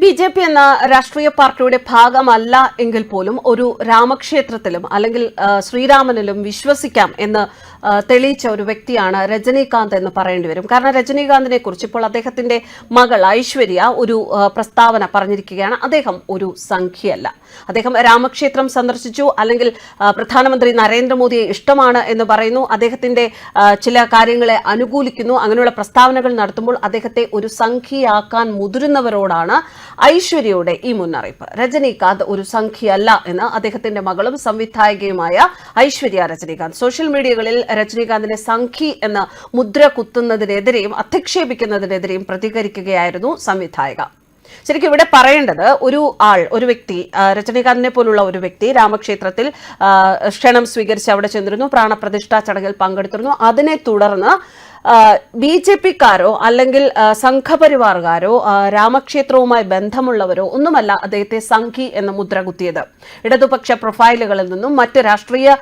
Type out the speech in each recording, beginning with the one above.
B J P എന്ന രാഷ്ട്രീയ പാർട്ടിയുടെ ഭാഗമല്ല എങ്കിൽ പോലും ഒരു രാമക്ഷേത്രത്തിലും അല്ലെങ്കിൽ ശ്രീരാമനിലും വിശ്വസിക്കാം എന്ന് തെളിയിച്ച ഒരു വ്യക്തിയാണ് രജനീകാന്ത് എന്ന് പറയേണ്ടി വരും. കാരണം രജനീകാന്തിനെ കുറിച്ച് ഇപ്പോൾ അദ്ദേഹത്തിന്റെ മകൾ ഐശ്വര്യ ഒരു പ്രസ്താവന പറഞ്ഞിരിക്കുകയാണ്. അദ്ദേഹം ഒരു സംഖ്യയല്ല. അദ്ദേഹം രാമക്ഷേത്രം സന്ദർശിച്ചു അല്ലെങ്കിൽ പ്രധാനമന്ത്രി നരേന്ദ്രമോദിയെ ഇഷ്ടമാണ് എന്ന് പറയുന്നു. അദ്ദേഹത്തിന്റെ ചില കാര്യങ്ങളെ അനുകൂലിക്കുന്നു. അങ്ങനെയുള്ള പ്രസ്താവനകൾ നടത്തുമ്പോൾ അദ്ദേഹത്തെ ഒരു സംഖ്യയാക്കാൻ മുതിരുന്നവരോടാണ് ഐശ്വര്യയുടെ ഈ മുന്നറിയിപ്പ്. രജനീകാന്ത് ഒരു സംഖ്യയല്ല എന്ന് അദ്ദേഹത്തിന്റെ മകളും സംവിധായകയുമായ ഐശ്വര്യ രജനീകാന്ത്. സോഷ്യൽ മീഡിയകളിൽ രജനീകാന്തിനെ സംഖി എന്ന് മുദ്ര കുത്തുന്നതിനെതിരെയും അധിക്ഷേപിക്കുന്നതിനെതിരെയും പ്രതികരിക്കുകയായിരുന്നു സംവിധായക. ശരിക്കും ഇവിടെ പറയേണ്ടത് ഒരു ആൾ ഒരു വ്യക്തി രജനീകാന്തിനെ പോലുള്ള ഒരു വ്യക്തി രാമക്ഷേത്രത്തിൽ ക്ഷണം സ്വീകരിച്ച് അവിടെ ചെന്നിരുന്നു പ്രാണപ്രതിഷ്ഠാ ചടങ്ങിൽ പങ്കെടുത്തിരുന്നു. അതിനെ തുടർന്ന് ബി ജെ പിക്കാരോ അല്ലെങ്കിൽ സംഘപരിവാറുകാരോ രാമക്ഷേത്രവുമായി ബന്ധമുള്ളവരോ ഒന്നുമല്ല അദ്ദേഹത്തെ സംഘി എന്ന മുദ്ര കുത്തിയത്. ഇടതുപക്ഷ പ്രൊഫൈലുകളിൽ നിന്നും മറ്റ് രാഷ്ട്രീയ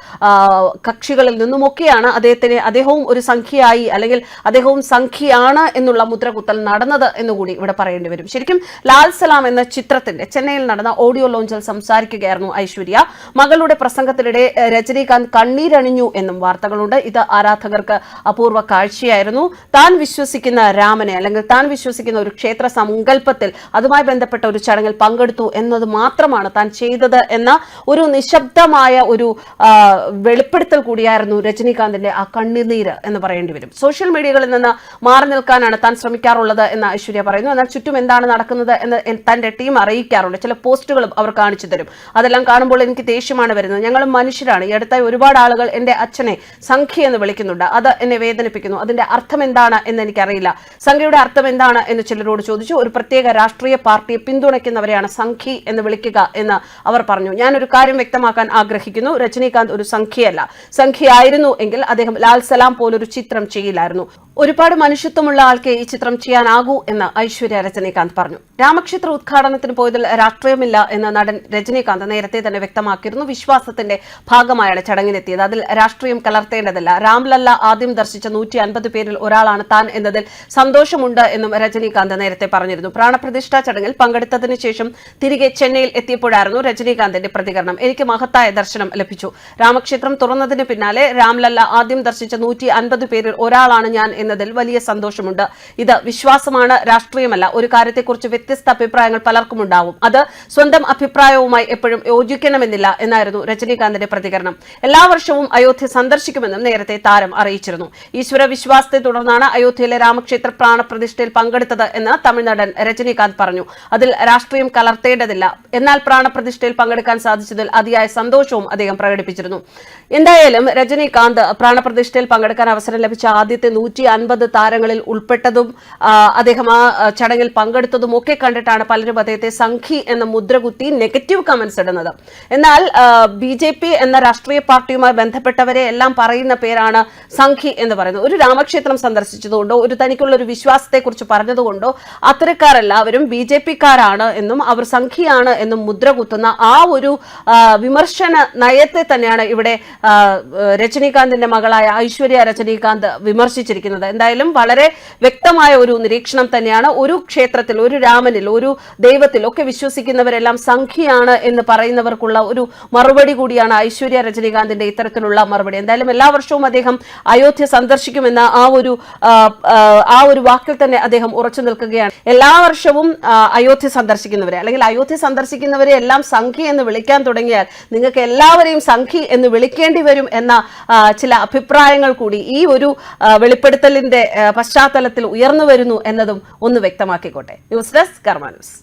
കക്ഷികളിൽ നിന്നും ഒക്കെയാണ് അദ്ദേഹത്തിന് അദ്ദേഹവും ഒരു സംഖ്യയായി അല്ലെങ്കിൽ അദ്ദേഹവും സംഖ്യയാണ് എന്നുള്ള മുദ്ര കുത്തൽ നടന്നത് എന്നുകൂടി ഇവിടെ പറയേണ്ടി വരും. ശരിക്കും ലാൽ സലാം എന്ന ചിത്രത്തിന്റെ ചെന്നൈയിൽ നടന്ന ഓഡിയോ ലോഞ്ചിൽ സംസാരിക്കുകയായിരുന്നു ഐശ്വര്യ. മകളുടെ പ്രസംഗത്തിനിടെ രജനീകാന്ത് കണ്ണീരണിഞ്ഞു എന്നും വാർത്തകളുണ്ട്. ഇത് ആരാധകർക്ക് അപൂർവ കാഴ്ചയായിരുന്നു താൻ വിശ്വസിക്കുന്ന രാമനെ അല്ലെങ്കിൽ താൻ വിശ്വസിക്കുന്ന ഒരു ക്ഷേത്ര സങ്കല്പത്തിൽ അതുമായി ബന്ധപ്പെട്ട ഒരു ചടങ്ങിൽ പങ്കെടുത്തു എന്നത് മാത്രമാണ് താൻ ചെയ്തത് എന്ന ഒരു നിശബ്ദമായ ഒരു വെളിപ്പെടുത്തൽ കൂടിയായിരുന്നു രജനീകാന്തിന്റെ ആ കണ്ണുനീര് എന്ന് പറയേണ്ടി വരും. സോഷ്യൽ മീഡിയകളിൽ നിന്ന് മാറി നിൽക്കാനാണ് താൻ ശ്രമിക്കാറുള്ളത് എന്ന് ഐശ്വര്യ പറയുന്നു. എന്നാൽ ചുറ്റും എന്താണ് നടക്കുന്നത് എന്ന് തന്റെ ടീം അറിയിക്കാറുണ്ട്. ചില പോസ്റ്റുകളും അവർ കാണിച്ചു തരും. അതെല്ലാം കാണുമ്പോൾ എനിക്ക് ദേഷ്യമാണ് വരുന്നത്. ഞങ്ങളും മനുഷ്യരാണ്. ഈ അടുത്തായി ഒരുപാട് ആളുകൾ എന്റെ അച്ഛനെ സംഖ്യ എന്ന് വിളിക്കുന്നുണ്ട്. അത് എന്നെ വേദനിപ്പിക്കുന്നു. അതിന്റെ അർത്ഥം എന്താണ് എന്ന് എനിക്കറിയില്ല. സംഖ്യയുടെ അർത്ഥം എന്താണ് എന്ന് ചിലരോട് ചോദിച്ചു. ഒരു പ്രത്യേക രാഷ്ട്രീയ പാർട്ടിയെ പിന്തുണയ്ക്കുന്നവരെയാണ് സംഖി എന്ന് വിളിക്കുക എന്ന് അവർ പറഞ്ഞു. ഞാൻ ഒരു കാര്യം വ്യക്തമാക്കാൻ ആഗ്രഹിക്കുന്നു. രജനീകാന്ത് ഒരു സംഖ്യയല്ല സംഖ്യയായിരുന്നു എങ്കിൽ അദ്ദേഹം ലാൽ സലാം പോലൊരു ചിത്രം ചെയ്യില്ലായിരുന്നു. ഒരുപാട് മനുഷ്യത്വമുള്ള ആൾക്കേ ഈ ചിത്രം ചെയ്യാനാകൂ എന്ന് ഐശ്വര്യ രജനീകാന്ത് പറഞ്ഞു. രാമക്ഷേത്ര ഉദ്ഘാടനത്തിന് പോയതിൽ രാഷ്ട്രീയമില്ല എന്ന് നടൻ രജനീകാന്ത് നേരത്തെ തന്നെ വ്യക്തമാക്കിയിരുന്നു. വിശ്വാസത്തിന്റെ ഭാഗമായാണ് ചടങ്ങിനെത്തിയത്. അതിൽ രാഷ്ട്രീയം കലർത്തേണ്ടതില്ല. രാംലല്ല ആദ്യം ദർശിച്ച നൂറ്റി പേരിൽ ഒരാളാണ് താൻ എന്നതിൽ സന്തോഷമുണ്ട് എന്നും രജനീകാന്ത് നേരത്തെ പറഞ്ഞിരുന്നു. പ്രാണപ്രതിഷ്ഠാ ചടങ്ങിൽ പങ്കെടുത്തതിനു ശേഷം തിരികെ ചെന്നൈയിൽ എത്തിയപ്പോഴായിരുന്നു രജനീകാന്തിന്റെ പ്രതികരണം. എനിക്ക് മഹത്തായ ദർശനം ലഭിച്ചു. രാമക്ഷേത്രം തുറന്നതിന് പിന്നാലെ രാംലല്ല ആദ്യം ദർശിച്ച നൂറ്റി അൻപത് പേരിൽ ഒരാളാണ് ഞാൻ എന്നതിൽ വലിയ സന്തോഷമുണ്ട്. ഇത് വിശ്വാസമാണ് രാഷ്ട്രീയമല്ല. ഒരു കാര്യത്തെക്കുറിച്ച് വ്യത്യസ്ത അഭിപ്രായങ്ങൾ പലർക്കും ഉണ്ടാവും. അത് സ്വന്തം അഭിപ്രായവുമായി എപ്പോഴും യോജിക്കണമെന്നില്ല എന്നായിരുന്നു രജനീകാന്തിന്റെ പ്രതികരണം. എല്ലാ വർഷവും അയോധ്യ സന്ദർശിക്കുമെന്നും നേരത്തെ താരം അറിയിച്ചിരുന്നു. ഈശ്വര വിശ്വാസത്തെ തുടർന്നാണ് അയോധ്യയിലെ രാമക്ഷേത്ര പ്രാണപ്രതിഷ്ഠയിൽ പങ്കെടുത്തത് എന്ന് തമിഴ്നടൻ രജനീകാന്ത് പറഞ്ഞു. അതിൽ രാഷ്ട്രീയം കലർത്തേണ്ടതില്ല. എന്നാൽ പ്രാണപ്രതിഷ്ഠയിൽ പങ്കെടുക്കാൻ സാധിച്ചതിൽ അതിയായ സന്തോഷവും അദ്ദേഹം പ്രകടിപ്പിച്ചിരുന്നു. എന്തായാലും രജനീകാന്ത് പ്രാണപ്രതിഷ്ഠയിൽ പങ്കെടുക്കാൻ അവസരം ലഭിച്ച ആദ്യത്തെ നൂറ്റി അൻപത് താരങ്ങളിൽ ഉൾപ്പെട്ടതും അദ്ദേഹം ആ ചടങ്ങിൽ പങ്കെടുത്തതും ഒക്കെ കണ്ടിട്ടാണ് പലരും അദ്ദേഹത്തെ സംഘി എന്ന മുദ്രകുത്തി നെഗറ്റീവ് കമന്റ്സ് ഇടുന്നത്. എന്നാൽ ബി എന്ന രാഷ്ട്രീയ പാർട്ടിയുമായി ബന്ധപ്പെട്ടവരെ എല്ലാം പറയുന്ന പേരാണ് സംഘി എന്ന് പറയുന്നത്. ഒരു രാമക്ഷേത്രം സന്ദർശിച്ചതുകൊണ്ടോ ഒരു തനിക്കുള്ള ഒരു വിശ്വാസത്തെക്കുറിച്ച് പറഞ്ഞതുകൊണ്ടോ അത്തരക്കാരെല്ലാവരും ബി ജെ പിക്കാരാണ് എന്നും അവർ സംഖ്യയാണ് എന്നും മുദ്ര കുത്തുന്ന ആ ഒരു വിമർശന നയത്തെ തന്നെയാണ് ഇവിടെ രജനീകാന്തിന്റെ മകളായ ഐശ്വര്യ രജനീകാന്ത് വിമർശിച്ചിരിക്കുന്നത്. എന്തായാലും വളരെ വ്യക്തമായ ഒരു നിരീക്ഷണം തന്നെയാണ് ഒരു ക്ഷേത്രത്തിൽ ഒരു രാമനിൽ ഒരു ദൈവത്തിൽ ഒക്കെ വിശ്വസിക്കുന്നവരെല്ലാം സംഖ്യയാണ് എന്ന് പറയുന്നവർക്കുള്ള ഒരു മറുപടി കൂടിയാണ് ഐശ്വര്യ രജനീകാന്തിന്റെ ഇത്തരത്തിലുള്ള മറുപടി. എന്തായാലും എല്ലാ വർഷവും അദ്ദേഹം അയോധ്യ സന്ദർശിക്കുമെന്ന ആ, ഒരു ആ ഒരു വാക്കിൽ തന്നെ അദ്ദേഹം ഉറച്ചു നിൽക്കുകയാണ്. എല്ലാ വർഷവും അയോധ്യ സന്ദർശിക്കുന്നവരെ അല്ലെങ്കിൽ അയോധ്യ സന്ദർശിക്കുന്നവരെ എല്ലാം സംഖ്യ എന്ന് വിളിക്കാൻ തുടങ്ങിയാൽ നിങ്ങൾക്ക് എല്ലാവരെയും സംഖ്യ എന്ന് വിളിക്കേണ്ടി വരും എന്ന ചില അഭിപ്രായങ്ങൾ കൂടി ഈ ഒരു വെളിപ്പെടുത്തലിന്റെ പശ്ചാത്തലത്തിൽ ഉയർന്നു വരുന്നു എന്നതും ഒന്ന് വ്യക്തമാക്കിക്കോട്ടെ. News desk Karma news.